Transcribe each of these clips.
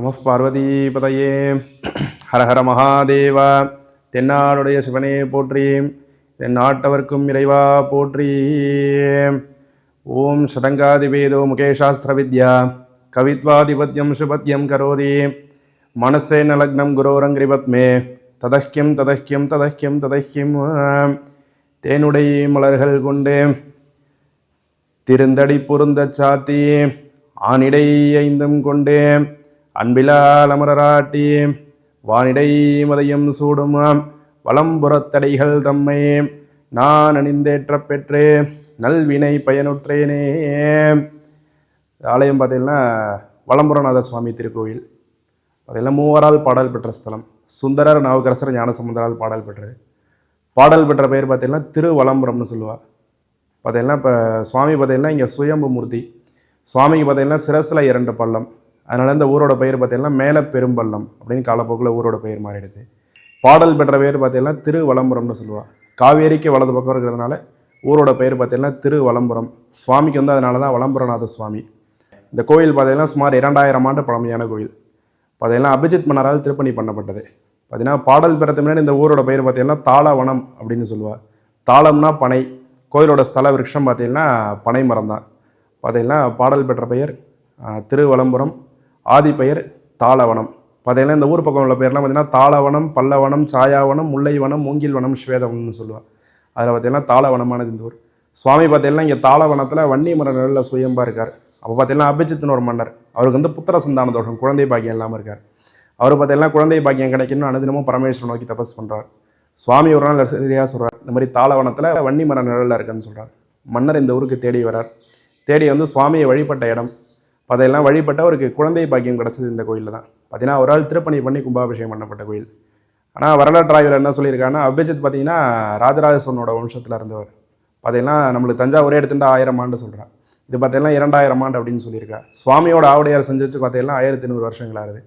நம பார்வதிபதையே. ஹரஹர ஹர மகாதேவா. தென்னாடுடைய சிவனே போற்றி. என் நாட்டவர்க்கும் இறைவா போற்றி. ஓம் ஷடங்காதிவேதோ முகேஷாஸ்திர வித்யா கவித்வாதிபத்தியம் சுபத்தியம் கரோதி. மனசே நலக்னம் குரோரங்கிரிபத்மே ததஹ்கியம் ததஹ்கியம் ததஹ்கியம் ததஹ்கியம் தேனுடை மலர்கள் கொண்டு. திருந்தடி பொருந்த சாத்தி. ஆனிடை ஐந்தும் கொண்டு. அன்பிலால் அமரராட்டி வானிடை மதையும் சூடும். வளம்புறத்தடைகள் தம்மை நான் அணிந்தேற்ற பெற்று நல்வினை பயனுற்றேனே. ஆலயம் பார்த்தீங்கன்னா வளம்புரநாத சுவாமி திருக்கோயில் அதெல்லாம் மூவரால் பாடல் பெற்ற ஸ்தலம். சுந்தரர் நாவுக்கரசர் ஞானசமுந்தரால் பாடல் பெற்றது. பாடல் பெற்ற பெயர் பார்த்தீங்கன்னா திருவலம்புரம்னு சொல்லுவாள் பார்த்தீங்கன்னா இப்போ சுவாமி பார்த்தீங்கன்னா இங்கே சுயம்பு மூர்த்தி சுவாமிக்கு பார்த்தீங்கன்னா சிரசில் இரண்டு பள்ளம். அதனால் இந்த ஊரோட பெயர் பார்த்தீங்கன்னா மேலே பெரும்பள்ளம் அப்படின்னு காலப்போக்கில் ஊரோட பெயர் மாறிடுது. பாடல் பெற்ற பெயர் பார்த்தீங்கன்னா திருவலம்புரம்னு சொல்லுவாள் காவேரிக்கு வலது பக்கம் இருக்கிறதுனால ஊரோட பெயர் பார்த்தீங்கன்னா திருவலம்புரம். சுவாமிக்கு வந்து அதனால தான் வலம்புரநாத சுவாமி. இந்த கோயில் பார்த்தீங்கன்னா சுமார் இரண்டாயிரம் ஆண்டு பழமையான கோயில். பார்த்தீங்கன்னா அபிஜித் மன்னரால் திருப்பணி பண்ணப்பட்டது. பார்த்தீங்கன்னா பாடல் பெறத்து முன்னாடி இந்த ஊரோட பெயர் பார்த்தீங்கன்னா தாளவனம் அப்படின்னு சொல்லுவாள் தாளம்னா பனை. கோயிலோட ஸ்தல விருட்சம் பார்த்தீங்கன்னா பனை மரம் தான் பார்த்தீங்கன்னா பாடல் பெற்ற பெயர் திருவலம்புரம். ஆதி பெயர் தாளவனம். பார்த்தீங்கன்னா இந்த ஊர் பக்கம் உள்ள பேர்லாம் பார்த்தீங்கன்னா தாளவனம் பல்லவனம் சாயாவனம் முல்லைவனம் மூங்கில்வனம் ஸ்வேதவனம்னு சொல்லுவாள் அதில் பார்த்தீங்கன்னா தாளவனமானது இந்த ஊர். சுவாமி பார்த்தீங்கன்னா இங்கே தாளவனத்தில் வன்னி மர நிழலில் சுயம்பாக இருக்கார். அப்போ பார்த்தீங்கன்னா அபிஜித்னு ஒரு மன்னர். அவருக்கு வந்து புத்திர சந்தான தோஷம் குழந்தை பாக்கியம் இல்லாமல் இருக்கார். அவர் பார்த்தீங்கன்னா குழந்தை பாக்கியம் கிடைக்கணும்னு அனுதினமும் பரமேஸ்வரன் நோக்கி தபஸ் பண்ணுறார் சுவாமி ஒரு நாள் சரியாக சொல்கிறார் இந்த மாதிரி தாளவனத்தில் வன்னி மர நிழலில் இருக்குன்னு சொல்கிறார் மன்னர் இந்த ஊருக்கு தேடி வரார். தேடி வந்து சுவாமியை வழிபட்ட இடம் அதையெல்லாம் வழிபட்ட அவருக்கு குழந்தை பாக்கியம் கிடச்சது இந்த கோயிலில் தான். பார்த்தீங்கன்னா ஒரு ஆள் திருப்பணி பண்ணி கும்பாபிஷேகம் பண்ணப்பட்ட கோயில். ஆனால் வரலாற்று ஆய்வில் என்ன சொல்லியிருக்காங்கன்னா அபிஜித் பார்த்தீங்கன்னா ராஜராஜ சோழனோட வம்சத்தில் இருந்தவர். பார்த்தீங்கன்னா நம்மளுக்கு தஞ்சாவூரே எடுத்துட்டு ஆயிரம் ஆண்டு சொல்கிறான் இது பார்த்தீங்கன்னா இரண்டாயிரம் ஆண்டு அப்படின்னு சொல்லியிருக்கா சுவாமியோட ஆவுடையார் செஞ்சு வச்சு பார்த்தீங்கன்னா ஆயிரத்தி நூறு வருஷங்கள் ஆகுது.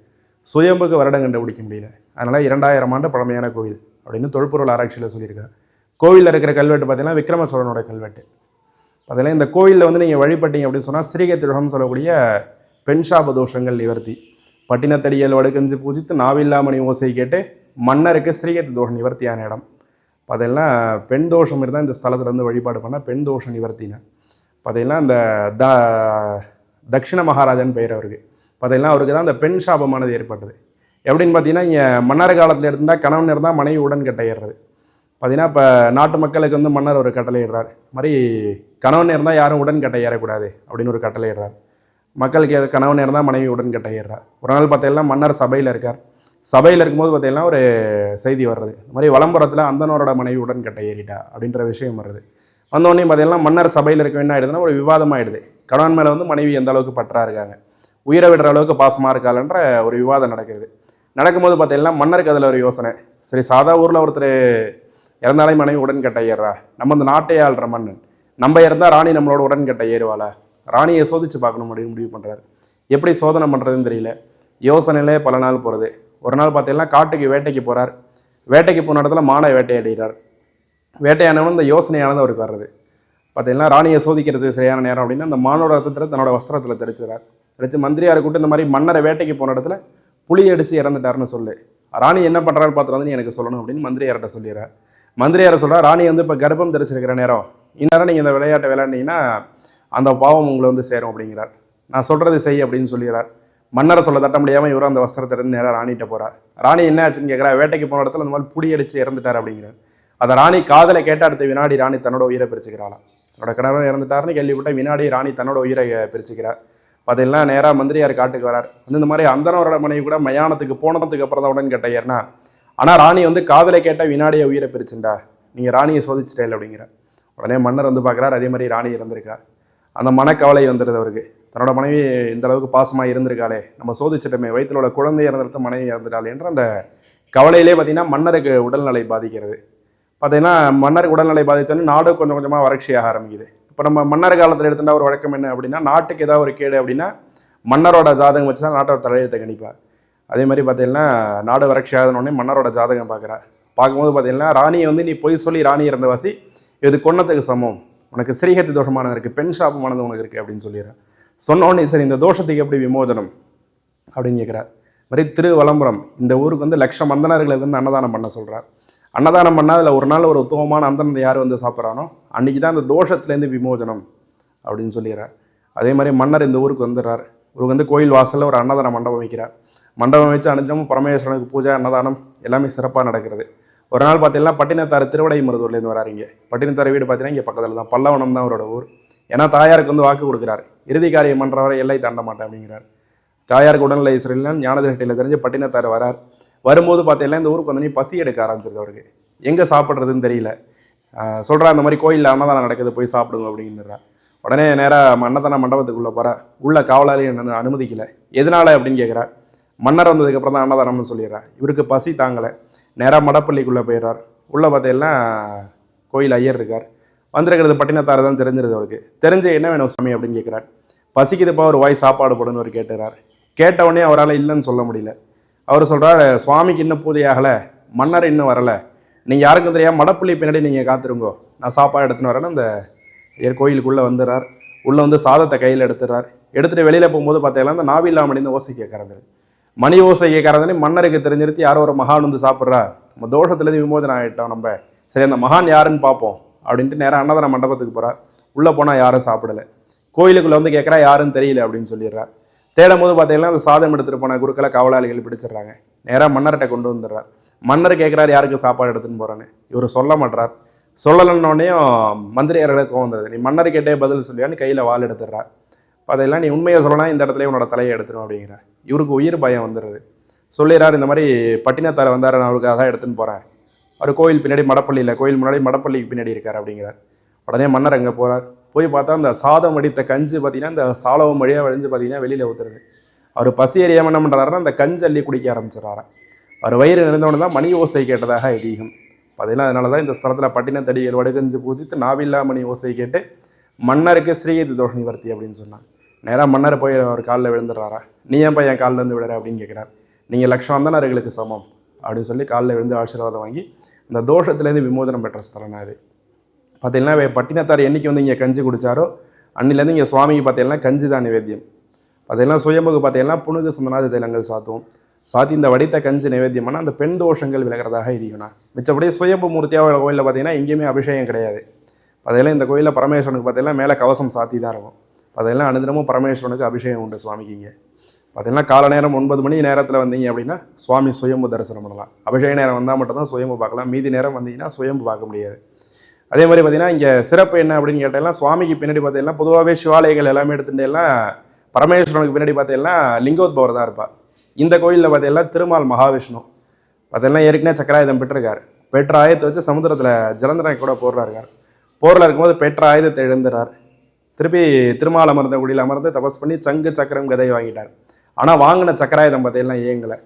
சுயம்புக்கு வருடம் கண்டுபிடிக்க முடியல. அதனால் இரண்டாயிரம் ஆண்டு பழமையான கோவில் அப்படின்னு தொல்பொருள் ஆராய்ச்சியில் சொல்லியிருக்கா கோவிலில் இருக்கிற கல்வெட்டு பார்த்தீங்கன்னா விக்ரம சோழனோட கல்வெட்டு. அதெல்லாம் இந்த கோயிலில் வந்து நீங்கள் வழிபட்டீங்க அப்படின்னு சொன்னால் ஸ்ரீகை ஸ்ரீகத்திரகம் சொல்லக்கூடிய பெண் சாப தோஷங்கள் நிவர்த்தி. பட்டினத்தடியல் வடுக்கஞ்சு பூஜித்து நாவில்லாமணி ஓசை கேட்டு மன்னருக்கு ஸ்ரீகத்தி தோஷம் நிவர்த்தியான இடம். அதெல்லாம் பெண் தோஷம் இருந்தால் இந்த ஸ்தலத்துலேருந்து வழிபாடு பண்ணால் பெண் தோஷம் நிவர்த்தின. பார்த்தீங்கன்னா இந்த த தக்ஷிண மகாராஜன் பெயர் அவருக்கு. பார்த்தீங்கன்னா அவருக்கு தான் இந்த பெண் சாபமானது ஏற்பட்டது. எப்படின்னு பார்த்தீங்கன்னா இங்கே மன்னர் காலத்தில் இருந்தால் கணவன் இருந்தால் மனைவி உடன் கட்டையிடுறது பார்த்தீங்கன்னா இப்போ நாட்டு மக்களுக்கு வந்து மன்னர் ஒரு கட்டளை இடுறார். மாதிரி கணவன் இருந்தால் யாரும் உடன் கட்டை ஏறக்கூடாது அப்படின்னு ஒரு கட்டளை இடுறார். மக்களுக்கு கே கணவன் இருந்தால் மனைவி உடன் கட்டை ஏறுறார் ஒரு நாள் பார்த்தீங்கன்னா மன்னர் சபையில் இருக்கார். சபையில் இருக்கும்போது பார்த்தீங்கன்னா ஒரு செய்தி வர்றது. இந்த மாதிரி வளம்புறத்தில் அந்தனோரோட மனைவி உடன் கட்டை ஏறிட்டா அப்படின்ற விஷயம் வருது. வந்தோடனே பார்த்தீங்கன்னா மன்னர் சபையில் இருக்க என்ன ஆகிடுதுன்னா ஒரு விவாதமாயிடுது. கணவன் மேலே வந்து மனைவி எந்த அளவுக்கு பற்றா இருக்காங்க. உயிரை விடுற அளவுக்கு பாசமாக இருக்காளன்ற ஒரு விவாதம் நடக்குது. நடக்கும்போது பார்த்தீங்கன்னா மன்னருக்கு அதில் ஒரு யோசனை. சரி சாதா ஊரில் ஒருத்தர் இறந்தாலே மனைவி உடன்கட்டை ஏறுறா. நம்ம இந்த நாட்டை ஆள்ற மன்னன். நம்ம இருந்தால் ராணி நம்மளோட உடன்கட்டை ஏறுவாளா? ராணியை சோதிச்சு பார்க்கணும் அப்படின்னு முடிவு பண்ணுறாரு எப்படி சோதனை பண்ணுறதுன்னு தெரியல. யோசனையிலே பல நாள் போகிறது ஒரு நாள் பார்த்தீங்கன்னா காட்டுக்கு வேட்டைக்கு போகிறார் வேட்டைக்கு போன இடத்துல மானை வேட்டையாடுகிறார். வேட்டையானவன் இந்த யோசனையானது அவருக்கு வர்றது. பார்த்தீங்கன்னா ராணியை சோதிக்கிறது சரியான நேரம் அப்படின்னா அந்த மானோட ரத்தத்தில் தன்னோட வஸ்திரத்தில் தெரிச்சுறார் தெரிச்சு மந்திரியார் கூட்டு இந்த மாதிரி மன்னரை வேட்டைக்கு போன இடத்துல புலி அடித்து இறந்துட்டாருன்னு சொல்லு. ராணி என்ன பண்ணுறாரு பார்த்துட்டு வந்து நீ எனக்கு சொல்லணும் அப்படின்னு மந்திரியார்கிட்ட சொல்லிடுறார். மந்திரியார சொல்கிறார் ராணி வந்து இப்போ கர்ப்பம் தரிசிருக்கிற நேரம். இந்நேரம் நீங்கள் இந்த விளையாட்டை விளையாண்டிங்கன்னா அந்த பாவம் உங்களை வந்து சேரும் அப்படிங்கிறார். நான் சொல்கிறது செய் அப்படின்னு சொல்லிடுறார். மன்னரை சொல்ல தட்ட முடியாமல் இவரும் அந்த வஸ்திரத்தை இருந்து நேராக ராணிகிட்ட போகிறார் ராணி என்ன ஆச்சுன்னு கேட்குறா வேட்டைக்கு போன இடத்துல அந்த மாதிரி புடி இறந்துட்டார் அப்படிங்கிறார். அதை ராணி காதலை கேட்ட அடுத்த வினாடி ராணி தன்னோட உயிரை பிரிச்சுக்கிறாளாம். தன்னோட கணவன் இறந்துட்டாருன்னு கேள்விப்பட்ட வினாடி ராணி தன்னோட உயிரை பிரிச்சுக்கிறார். பார்த்தீங்கன்னா நேராக மந்திரியார் காட்டுக்கு வரார். வந்து இந்த மாதிரி அந்தனவரோட மனைவி கூட மயானத்துக்கு போனதுக்கு அப்புறம் தான் உடனே கேட்டையர்னா ஆனால் ராணி வந்து காதலை கேட்ட வினாடியை உயிரை பிரிச்சுண்டா. நீங்கள் ராணியை சோதிச்சிட்டே அப்படிங்கிற உடனே மன்னர் வந்து பார்க்குறாரு அதே மாதிரி ராணி இறந்திருக்கா? அந்த மனக்கவலை வந்துடுது அவருக்கு. தன்னோட மனைவி இந்த அளவுக்கு பாசமாக இருந்திருக்காளே நம்ம சோதிச்சிட்டோமே வயிற்றுல குழந்தை இறந்துட்டு மனைவி இறந்துட்டாள் என்ற அந்த கவலையிலே பார்த்தீங்கன்னா மன்னருக்கு உடல்நிலை பாதிக்கிறது. பார்த்தீங்கன்னா மன்னருக்கு உடல்நிலை பாதிச்சோன்னு நாடு கொஞ்சம் கொஞ்சமாக வறட்சியாக ஆரம்பிக்குது. இப்போ நம்ம மன்னர் காலத்தில் எடுத்துட்டா ஒரு வழக்கம் என்ன அப்படின்னா நாட்டுக்கு ஏதாவது ஒரு கேடு அப்படின்னா மன்னரோட ஜாதகம் வச்சு தான் நாட்டோட தலையெழுத்தை கணிப்பார். அதே மாதிரி பார்த்தீங்கன்னா நாடு வறட்சி ஆகுதுனோடனே மன்னரோட ஜாதகம் பார்க்குறா. பார்க்கும்போது பார்த்தீங்கன்னா ராணியை வந்து நீ பொய் சொல்லி ராணி இறந்தவாசி இது கொன்னத்துக்கு சமம். உனக்கு ஸ்ரீஹத்தி தோஷமானது இருக்குது பெண் சாபமானது உனக்கு இருக்குது அப்படின்னு சொல்லிடுறேன் சொன்னோடனே சரி இந்த தோஷத்துக்கு எப்படி விமோதனம் அப்படின்னு கேட்குறார். மாதிரி திருவலம்புரம் இந்த ஊருக்கு வந்து லட்சம் மந்தனர்களுக்கு வந்து அன்னதானம் பண்ண சொல்கிறார் அன்னதானம் பண்ணால் அதில் ஒரு நாள் ஒரு உத்தமமான அந்தனர் யார் வந்து சாப்பிட்றானோ அன்றைக்கி தான் அந்த தோஷத்துலேருந்து விமோஜனம் அப்படின்னு சொல்லிடுறார். அதே மாதிரி மன்னர் இந்த ஊருக்கு வந்துடுறார். இவருக்கு வந்து கோயில் வாசலில் ஒரு அன்னதான மண்டபம் வைக்கிறார். மண்டபம் வச்சு அனுதினமும் பரமேஸ்வரனுக்கு பூஜை அன்னதானம் எல்லாமே சிறப்பாக நடக்கிறது. ஒரு நாள் பார்த்தீங்கன்னா பட்டினத்தார் திருவடை மருதூர்லேருந்து வராருங்க பட்டினத்தார் வீடு பார்த்தீங்கன்னா இங்கே பக்கத்தில் தான். பல்லவனம் தான் அவரோட ஊர். ஏன்னா தாயாருக்கு வந்து வாக்கு கொடுக்குறாரு. இறுதி காரியம் பண்ணுறவரை எல்லை தாண்ட மாட்டேன் அப்படிங்கிறார். தாயாருக்கு உடல்நிலை சரியில்லை ஞானதிரட்டியில் தெரிஞ்சு பட்டினத்தார் வரார். வரும்போது பார்த்தீங்கன்னா இந்த ஊருக்கு வந்து பசி எடுக்க ஆரம்பிச்சிருது அவருக்கு. எங்கே சாப்பிட்றதுன்னு தெரியல. சொல்கிறா அந்த மாதிரி கோயிலில் அன்னதானம் நடக்குது போய் சாப்பிடுங்க அப்படிங்கிறா உடனே நேராக அன்னதான மண்டபத்துக்குள்ளே போகிற உள்ள காவலாளி அனுமதிக்கலை. எதனால் அப்படின்னு கேட்குறா மன்னர் வந்ததுக்கப்புறம் தான் அன்னதானம்னு சொல்லிடுறார் இவருக்கு பசி தாங்கலை. நேராக மடப்பள்ளிக்குள்ளே போயிடுறார். உள்ளே பார்த்தீங்கன்னா கோயில் ஐயர் இருக்கார். வந்திருக்கிறது பட்டினத்தார் தான் தெரிஞ்சிருது அவருக்கு. தெரிஞ்ச என்ன வேணும் சாமி அப்படின்னு கேட்குறார். பசிக்குதுப்பா ஒரு வாய் சாப்பாடு போடுன்னு அவர் கேட்டுறார். கேட்ட உடனே அவரால் இல்லைன்னு சொல்ல முடியல. அவர் சொல்கிறார் சுவாமிக்கு இன்னும் பூஜை ஆகலை. மன்னர் இன்னும் வரலை. நீங்கள் யாருக்கும் தெரியாது மடப்புள்ளி பின்னாடி நீங்கள் காத்திருங்கோ. நான் சாப்பாடு எடுத்துன்னு வரேன்னு அந்த கோயிலுக்குள்ளே வந்துடுறார். உள்ளே வந்து சாதத்தை கையில் எடுத்துடுறார். எடுத்துகிட்டு வெளியில் போகும்போது பார்த்தீங்கன்னா அந்த நாவில்லாமடிந்து ஓசை கேட்குறாங்க மணி ஓசையை கேட்கறதுன்னு மன்னருக்கு தெரிஞ்சிருத்தி யாரோ ஒரு மகான் வந்து சாப்பிட்றா. நம்ம தோஷத்துலேருந்து விமோசனம் ஆகிட்டோம் நம்ம. சரி அந்த மகான் யாருன்னு பார்ப்போம் அப்படின்ட்டு நேராக அன்னதான மண்டபத்துக்கு போகிறார் உள்ளே போனால் யாரும் சாப்பிடலை. கோயிலுக்குள்ளே வந்து கேட்குறா யாருன்னு தெரியல அப்படின்னு சொல்லிடுறா. தேடும் போது பார்த்தீங்கன்னா அந்த சாதம் எடுத்துகிட்டு போன குருக்களை காவலாளிகள் பிடிச்சிடுறாங்க. நேராக மன்னர்கிட்ட கொண்டு வந்துடுறார். மன்னர் கேட்குறாரு யாருக்கு சாப்பாடு எடுத்துன்னு போகிறேன்னு இவர் சொல்ல மாட்டார் சொல்லலைன்னொடனே மந்திரியார்களுக்கு கோவம் வந்துடுது. நீ மன்னர் கேட்டே பதில் சொல்லியான்னு கையில் வாள் எடுத்துடுறா. அதெல்லாம் நீ உண்மையை சொல்லலாம் இந்த இடத்துல உன்னோட தலையை எடுத்துரும் அப்படிங்கிற. இவருக்கு உயிர் பயம் வந்துடுது சொல்லிடுறாரு இந்த மாதிரி பட்டினத்தார் வந்தார் நான் அவருக்கு அதான் எடுத்துன்னு போகிறேன் அவர் கோயில் பின்னாடி மடப்பள்ளியில் கோயில் முன்னாடி மடப்பள்ளிக்கு பின்னாடி இருக்கார் அப்படிங்கிறார். உடனே மன்னர் அங்கே போகிறார் போய் பார்த்தா அந்த சாதம் வடித்த கஞ்சி பார்த்தீங்கன்னா இந்த சாலவம் வழியாக வழிஞ்சு பார்த்தீங்கன்னா வெளியில் ஊற்றுறது அவர் பசி அறியாமல் என்ன பண்ணுறாருன்னா அந்த கஞ்சி அள்ளி குடிக்க ஆரம்பிச்சிடறாரு. அவர் வயிறு நிறைந்தவன தான் மணி ஓசை கேட்டதாக ஐதீகம். பார்த்தீங்கன்னா அதனால தான் இந்த ஸ்தலத்தில் பட்டினத்தடிகள் வடுகஞ்சு பூஜித்து நாவில்லா மணி ஓசை கேட்டு மன்னருக்கு ஸ்ரீயதி தோஷ நிவர்த்தி அப்படின்னு சொன்னான் நேராக மன்னர் போய் அவர் காலில் விழுந்துடுறாரா? நீ ஏன் என் காலில் இருந்து விடுற அப்படின்னு கேட்குறார் நீங்கள் லட்சம் அவர்களுக்கு சமம் அப்படின்னு சொல்லி காலில் விழுந்து ஆசீர்வாதம் வாங்கி இந்த தோஷத்துலேருந்து விமோதனம் பெற்ற ஸ்தலம் அது பார்த்தீங்கன்னா பட்டினத்தார் என்னைக்கு வந்து இங்கே கஞ்சி குடிச்சாரோ அன்னிலேருந்து இங்கே சுவாமிக்கு பார்த்தீங்கன்னா கஞ்சி தான் நிவேத்தியம். பார்த்தீங்கன்னா சுயம்புக்கு பார்த்தீங்கன்னா புனுகு சந்தனாதி தைலங்கள் சாத்துவோம். சாத்தி இந்த வடித்த கஞ்சி நைவேத்தியமான அந்த பெண் தோஷங்கள் விலகிறதாக இருக்கணும் மிச்சப்படி சுயம்பு மூர்த்தியாக கோயிலில் பார்த்தீங்கன்னா எங்கேயுமே அபிஷேகம் கிடையாது. அதெல்லாம் இந்த கோயிலில் பரமேஸ்வரனுக்கு பார்த்தீங்கன்னா மேலே கவசம் சாத்தி தான் இருக்கும். பார்த்தீங்கன்னா அனுதினமும் பரமேஸ்வரனுக்கு அபிஷேகம் உண்டு சுவாமிக்கு இங்கே பார்த்தீங்கன்னா கால நேரம் ஒன்பது மணி நேரத்தில் வந்தீங்க அப்படின்னா சுவாமி சுயம்பு தரிசனம் பண்ணலாம். அபிஷேக நேரம் வந்தால் மட்டும்தான் சுயம்பு பார்க்கலாம். மீதி நேரம் வந்தீங்கன்னா சுயம்பு பார்க்க முடியாது. அதே மாதிரி பார்த்தீங்கன்னா இங்கே சிறப்பு என்ன அப்படின்னு கேட்டால் சுவாமிக்கு பின்னாடி பார்த்தீங்கன்னா பொதுவாகவே சிவாலயங்கள் எல்லாமே எடுத்துட்டு எல்லாம் பரமேஸ்வரனுக்கு பின்னாடி பார்த்தீங்கன்னா லிங்கோத்பவர் தான் இருப்பார் இந்த கோயிலில் பார்த்தீங்கன்னா திருமால் மகாவிஷ்ணு. பார்த்தீங்கன்னா ஏற்கனவே சக்கராயுதம் பெற்றிருக்கார். பெற்ற ஆயுதத்தை வச்சு சமுத்திரத்தில் ஜலந்தரை கூட போரில் போரில் இருக்கும்போது பெற்ற ஆயுதத்தை இழந்துறார் திருப்பி திருமால் அமர்ந்த குடியில் அமர்ந்து தபஸ் பண்ணி சங்கு சக்கரம் கதை வாங்கிட்டார். ஆனால் வாங்கின சக்கராயுதம் பார்த்தீங்கன்னா ஏங்கலை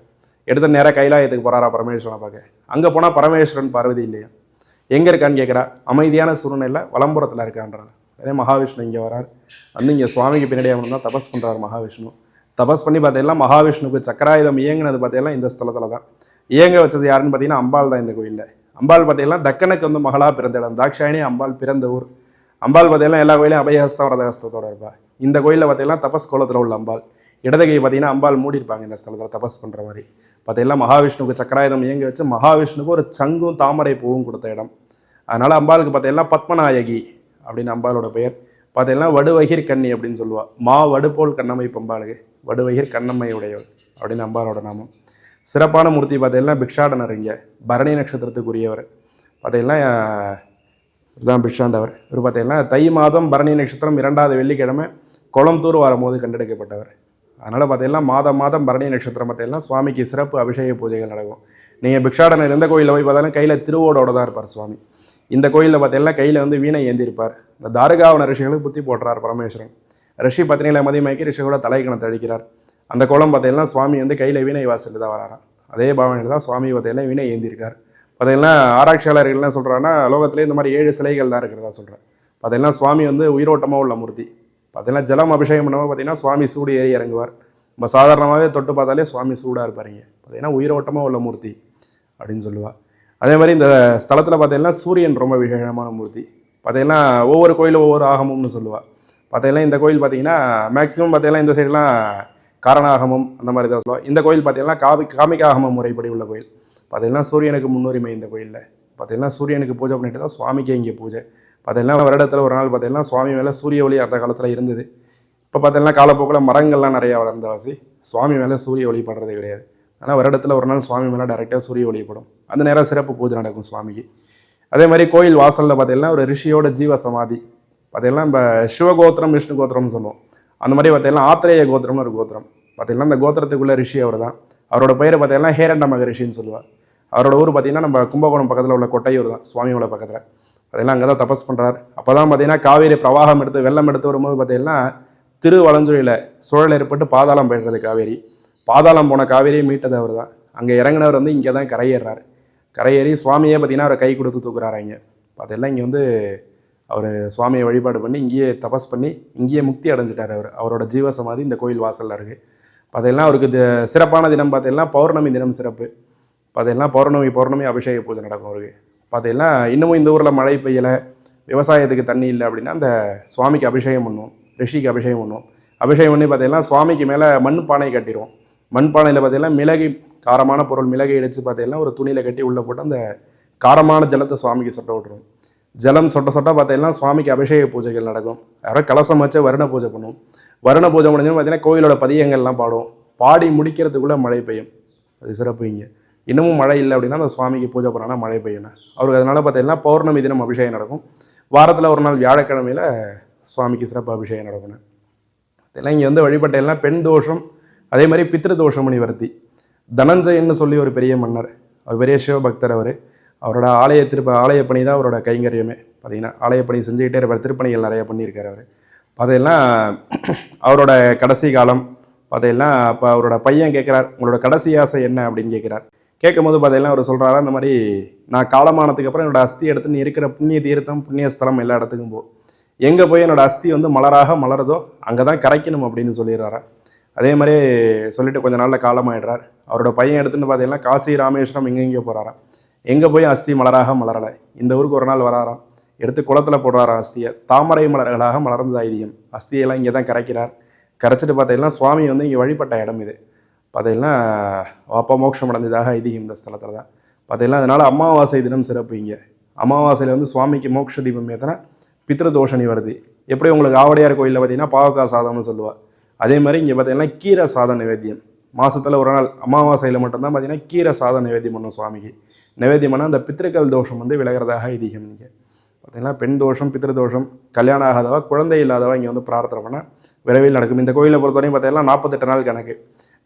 எடுத்த நேராக கைலாயத்துக்கு போகிறாரா பரமேஸ்வரனை பார்க்க. அங்கே போனால் பரமேஸ்வரன் பார்வதி இல்லையா? எங்கே இருக்கான்னு கேட்குறா. அமைதியான சூழ்நிலை வலம்புறத்தில் இருக்கான்றார். அதே மகாவிஷ்ணு இங்கே வரார். வந்து இங்கே சுவாமிக்கு பின்னாடி அவன் தான் தபஸ் பண்ணுறார் மகாவிஷ்ணு. தபஸ் பண்ணி பார்த்தீங்கன்னா மகாவிஷ்ணுக்கு சக்கராயுதம் இயங்கினது பார்த்தீங்கன்னா இந்த ஸ்தலத்தில் தான். இயங்க வச்சது யாருன்னு பார்த்தீங்கன்னா அம்பாள் தான் இந்த கோயிலில். அம்பாள் பார்த்தீங்கன்னா தக்கனுக்கு வந்து மகளா பிறந்த இடம். தாக்ஷாயணி அம்பாள் பிறந்த ஊர். அம்பாள் பார்த்தீங்கன்னா எல்லா கோயிலும் அபயஹஸ்தம் வரதஹஸ்தத்தோட இருப்பா. இந்த கோயிலில் பார்த்தீங்கன்னா தபஸ் கோலத்தில் உள்ள அம்பாள். இடதுகை பார்த்தீங்கன்னா அம்பாள் மூடி இருப்பாங்க இந்த ஸ்தலத்தில் தபஸ் பண்ணுற மாதிரி. பார்த்தீங்கன்னா மகாவிஷ்ணுக்கு சக்கராயுதம் இயங்கி வச்சு மகாவிஷ்ணுக்கு ஒரு சங்கும் தாமரை பூவும் கொடுத்த இடம். அதனால் அம்பாளுக்கு பார்த்தீங்கன்னா பத்மநாயகி அப்படின்னு அம்பாளோட பெயர். பார்த்தீங்கன்னா வடுவகிர் கண்ணி அப்படின்னு சொல்லுவாள் மா வடுபோல் கண்ணமை பம்பாளுக்கு வடுவகிர் கண்ணம்மை உடையவள் அப்படின்னு அம்பாளோட நாமம். சிறப்பான மூர்த்தி பார்த்தீங்கன்னா பிக்ஷாடனர் இங்கே பரணி நட்சத்திரத்துக்குரியவர். பார்த்தீங்கன்னா இதுதான் பிக்ஷாண்டவர் இவர் பார்த்தீங்கன்னா தை மாதம் பரணி நட்சத்திரம் இரண்டாவது வெள்ளிக்கிழமை குளம்தூர் வரும்போது கண்டெடுக்கப்பட்டவர். அதனால் பார்த்தீங்கன்னா மாதம் மாதம் பரணி நட்சத்திரம் பார்த்தீங்கன்னா சுவாமிக்கு சிறப்பு அபிஷேக பூஜைகள் நடக்கும். நீங்கள் பிக்ஷாடனர் எந்த கோயிலில் போய் பார்த்தாலும் கையில் திருவோடோட தான் இருப்பார் சுவாமி. இந்த கோயிலில் பார்த்தீங்கன்னா கையில் வந்து வீணை ஏந்திருப்பார். இந்த தாருகாவன ரிஷிகளுக்கு புத்தி போடுறார் பரமேஸ்வரன். ரிஷி பத்தினிகளை மதிமயக்கி ரிஷிகளோட தலைக்கணத்தை அடிக்கிறார். அந்த கோலம் பார்த்தீங்கன்னா சுவாமி வந்து கையில் வீணை வாசலில் தான் வராராம். அதே பாவனையில் தான் சுவாமி பார்த்தீங்கன்னா வீணை ஏந்திருக்கார். பார்த்தீங்கன்னா ஆராய்ச்சியாளர்கள் என்ன சொல்கிறாங்கன்னா லோகத்திலே இந்த மாதிரி ஏழு சிலைகள் தான் இருக்கிறதா சொல்கிறேன் பார்த்தீங்கன்னா சுவாமி வந்து உயிரோட்டமாக உள்ள மூர்த்தி. பார்த்தீங்கன்னா ஜலம் அபிஷேகம் பண்ணாமல் பார்த்தீங்கன்னா சுவாமி சூடு ஏறி இறங்குவார். நம்ம சாதாரணமாகவே தொட்டு பார்த்தாலே சுவாமி சூடாக இருப்பாருங்க பார்த்தீங்கன்னா உயிரோட்டமாக உள்ள மூர்த்தி அப்படின்னு சொல்லுவா. அதே மாதிரி இந்த ஸ்தலத்தில் பார்த்தீங்கன்னா சூரியன் ரொம்ப விசேஷமான மூர்த்தி. பார்த்தீங்கன்னா ஒவ்வொரு கோயிலும் ஒவ்வொரு ஆகமம்னு சொல்லுவாள் பார்த்தீங்கன்னா இந்த கோயில் பார்த்தீங்கன்னா மேக்ஸிமம் பார்த்தீங்கன்னா இந்த சைடெலாம் காரணாகமம் அந்த மாதிரி தான் சொல்லுவாங்க இந்த கோயில் பார்த்தீங்கன்னா காவி காமிகாகம முறைப்படி உள்ள கோயில். பார்த்தீங்கன்னா சூரியனுக்கு முன்னுரிமை இந்த கோயிலில். பார்த்தீங்கன்னா சூரியனுக்கு பூஜை பண்ணிட்டு தான் சுவாமிக்கு இங்கே பூஜை. பார்த்தீங்கன்னா வருடத்தில் ஒரு நாள் பார்த்தீங்கன்னா சுவாமி மேலே சூரிய ஒளி அந்த காலத்தில் இருந்தது. இப்போ பார்த்தீங்கன்னா காலப்போக்கில் மரங்கள்லாம் நிறையா வளர்ந்தவாசி சுவாமி மேலே சூரிய ஒளி படுறது கிடையாது. ஆனால் வருடத்தில் ஒரு நாள் சுவாமி மேலே டைரெக்டாக சூரிய ஒளிப்படும் அந்த நேரம் சிறப்பு பூஜை நடக்கும் சுவாமிக்கு. அதே மாதிரி கோயில் வாசலில் பார்த்தீங்கன்னா ஒரு ரிஷியோட ஜீவ சமாதி. பார்த்தீங்கன்னா நம்ம சிவகோத்திரம் விஷ்ணு கோத்திரம்னு சொல்லுவோம். அந்த மாதிரி பார்த்தீங்கன்னா ஆத்திரேய கோத்திரம்னு ஒரு கோத்திரம். பார்த்தீங்கன்னா அந்த கோத்திரத்துக்குள்ளே ரிஷி அவர் தான் அவரோட பெயரை பார்த்தீங்கன்னா ஹேரண்ட மகரிஷின்னு சொல்லுவார். அவரோட ஊர் பார்த்திங்கன்னா நம்ம கும்பகோணம் பக்கத்தில் உள்ள கொட்டையூர் தான் சுவாமியோட பக்கத்தில். அதெல்லாம் அங்கே தான் தபஸ் பண்ணுறார் அப்போ தான் பார்த்தீங்கன்னா காவேரி பிரவாகம் எடுத்து வெள்ளம் எடுத்து வரும்போது பார்த்திங்கன்னா திரு வளஞ்சுழியில் சூழல் ஏற்பட்டு பாதாளம் போயிடுறது காவேரி. பாதாளம் போன காவேரியை மீட்டது அவர் தான். அங்கே இறங்கினவர் வந்து இங்கே தான் கரையேறாரு. கரையேறி சுவாமியே பார்த்தீங்கன்னா அவரை கை கொடுத்து தூக்குறாரு இங்கே அதெல்லாம் இங்கே வந்து அவர் சுவாமியை வழிபாடு பண்ணி இங்கேயே தபஸ் பண்ணி இங்கேயே முக்தி அடைஞ்சிட்டார் அவர். அவரோட ஜீவ சமாதி இந்த கோயில் வாசலில் இருக்குது பார்த்தீங்கன்னா அவருக்கு சிறப்பான தினம் பார்த்தீங்கன்னா பௌர்ணமி தினம் சிறப்பு. அதெல்லாம் பௌர்ணமி பௌர்ணமி அபிஷேக பூஜை நடக்கும் அவருக்கு. பார்த்தீங்கன்னா இன்னமும் இந்த ஊரில் மழை பெய்யலை விவசாயத்துக்கு தண்ணி இல்லை அப்படின்னா அந்த சுவாமிக்கு அபிஷேகம் பண்ணுவோம் ரிஷிக்கு அபிஷேகம் பண்ணுவோம். அபிஷேகம் பண்ணி பார்த்தீங்கன்னா சுவாமிக்கு மேலே மண் பானை கட்டிடுவோம். மண் பானையில் பார்த்தீங்கன்னா மிளகு காரமான பொருள் மிளகு இடித்து பார்த்தீங்கன்னா ஒரு துணியில் கட்டி உள்ளே போட்டு அந்த காரமான ஜலத்தை சுவாமிக்கு சொட்ட விட்டுருவோம். ஜலம் சொட்ட சொட்ட பார்த்தீங்கன்னா சுவாமிக்கு அபிஷேக பூஜைகள் நடக்கும். யாரோ கலசம் வச்சு வருண பூஜை பண்ணுவோம். வருண பூஜை முடிஞ்சு பார்த்தீங்கன்னா கோயிலோட பதியங்கள்லாம் பாடும் பாடி முடிக்கிறதுக்குள்ளே மழை பெய்யும். அது சிறப்பு இங்கே. இன்னமும் மழை இல்லை அப்படின்னா அந்த சுவாமிக்கு பூஜை பண்ணால் மழை பெய்யணும் அவருக்கு அதனால் பார்த்தீங்கன்னா பௌர்ணமி தினம் அபிஷேகம் நடக்கும். வாரத்தில் ஒரு நாள் வியாழக்கிழமையில் சுவாமிக்கு சிறப்பு அபிஷேகம் நடக்கணும் இதெல்லாம் இங்கே வந்து வழிபட்ட எல்லாம் பெண் தோஷம் அதே மாதிரி பித்ரு தோஷம் நிவர்த்தி தனஞ்சயன்னு சொல்லி ஒரு பெரிய மன்னர். அவர் பெரிய சிவபக்தர் அவர். அவரோட ஆலய திருப்ப ஆலய பணி தான் அவரோட கைங்கரியமே. பார்த்தீங்கன்னா ஆலய பணி செஞ்சுக்கிட்டே இருப்பார் திருப்பணிகள் நிறைய பண்ணியிருக்காரு அவர். பார்த்தீங்கன்னா அவரோட கடைசி காலம் பார்த்தீங்கன்னா அப்போ அவரோட பையன் கேட்குறார் உங்களோட கடைசி ஆசை என்ன? அப்படின்னு கேட்குறார். கேட்கும் போது பார்த்தீங்கன்னா அவர் சொல்கிறாரா இந்த மாதிரி நான் காலமானதுக்கப்புறம் என்னோடய என்னோட அஸ்தி எடுத்து நீ இருக்கிற புண்ணிய தீர்த்தம் புண்ணிய ஸ்தலம் எல்லா இடத்துக்கும் போ. எங்கே போய் என்னோடய அஸ்தி வந்து மலராக மலருதோ அங்கே தான் கரைக்கணும் அப்படின்னு சொல்லிடுறாரா. அதே மாதிரி சொல்லிட்டு கொஞ்ச நாளில் காலமாயிடுறார். அவரோட பையன் எடுத்துன்னு பார்த்தீங்கன்னா காசி ராமேஸ்வரம் எங்கெங்கே போகிறாராம் எங்கே போய் அஸ்தி மலராக மலரலை? இந்த ஊருக்கு ஒரு நாள் வராராம். எடுத்து குளத்தில் போடுறாராம் அஸ்தியை. தாமரை மலர்களாக மலர்ந்தது ஐதியம் அஸ்தியெல்லாம் இங்கே தான் கரைக்கிறார். கரைச்சிட்டு பார்த்தீங்கன்னா சுவாமி வந்து இங்கே வழிபட்ட இடம் இது. பார்த்தீங்கன்னா அப்பா மோட்சம் அடைஞ்சதாக ஐதீகம் இந்த ஸ்தலத்தில் தான். பார்த்தீங்கன்னா அதனால் அமாவாசை தினம் சிறப்பு இங்கே. அமாவாசையில் வந்து சுவாமிக்கு மோட்ச தீபம் ஏற்றினா பித்ருதோஷணி வருது. எப்படி உங்களுக்கு ஆவடையார் கோயிலில் பார்த்தீங்கன்னா பாவக்காய் சாதம்னு சொல்லுவாள் அதே மாதிரி இங்கே பார்த்தீங்கன்னா கீரை சாதம் நிவேத்தியம். மாதத்தில் ஒரு நாள் அமாவாசையில் மட்டும்தான் பார்த்தீங்கன்னா கீரை சாதம் நிவேத்தியம் பண்ணும் சுவாமிக்கு. நிவேத்தியம் பண்ணால் அந்த பித்திருக்கள் தோஷம் வந்து விலகிறதாக ஐதீகம் இங்கே. பார்த்தீங்கன்னா பெண் தோஷம் பித்திருதோஷம் கல்யாணம் ஆகாதவா குழந்தை இல்லாதவா இங்கே வந்து பிரார்த்தனை பண்ணால் விரைவில் நடக்கும். இந்த கோயிலை பொறுத்தவரையும் பார்த்தீங்கன்னா நாற்பத்தெட்டு நாள் கணக்கு.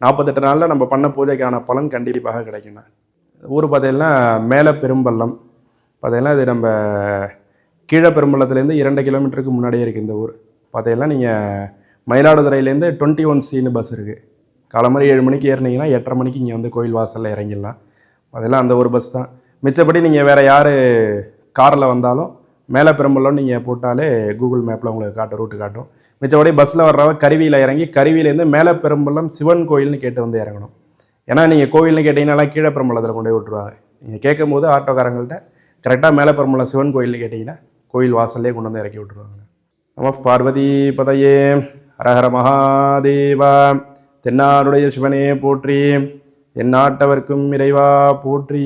நாற்பத்தெட்டு நாளில் நம்ம பண்ண பூஜைக்கான பலன் கண்டிப்பாக கிடைக்குண்ணா ஊர் பார்த்தீங்கன்னா மேலே பெரும்பள்ளம். பார்த்தீங்கன்னா இது நம்ம கீழே பெரும்பள்ளத்துலேருந்து இரண்டு கிலோமீட்டருக்கு முன்னாடியே இருக்குது இந்த ஊர். பார்த்தீங்கன்னா நீங்கள் மயிலாடுதுறையிலேருந்து டுவெண்ட்டி ஒன் சின்னு பஸ் இருக்குது காலம்பரம் ஏழு மணிக்கு ஏறினீங்கன்னா எட்டரை மணிக்கு இங்கே வந்து கோயில் வாசலில் இறங்கிடலாம். அதெல்லாம் அந்த ஒரு பஸ் தான். மிச்சப்படி நீங்கள் வேறு யார் காரில் வந்தாலும் மேலே பெரும்பள்ளம் நீங்கள் போட்டாலே கூகுள் மேப்பில் உங்களுக்கு காட்டும் ரூட்டு காட்டும். மிச்சபடி பஸ்ஸில் வர்றவ கருவியில் இறங்கி கருவியிலேருந்து மேலே பெரும்பள்ளம் சிவன் கோயில்னு கேட்டு வந்து இறங்கணும். ஏன்னா நீங்கள் கோவில்னு கேட்டிங்கன்னா கீழே பெரும்பள்ளத்தில் கொண்டு போய் விட்ருவாங்க நீங்கள் கேட்கும்போது ஆட்டோக்காரங்கள்ட்ட கரெக்டாக மேலே பெரும்பள்ளம் சிவன் கோயில்னு கேட்டிங்கன்னா கோயில் வாசல்லே கொண்டு வந்து இறக்கி விட்ருவாங்க நம பார்வதி பதையே ஹரஹர மகாதேவா தென்னாருடைய சிவனே போற்றி என் நாட்டவர்க்கும் இறைவா போற்றி.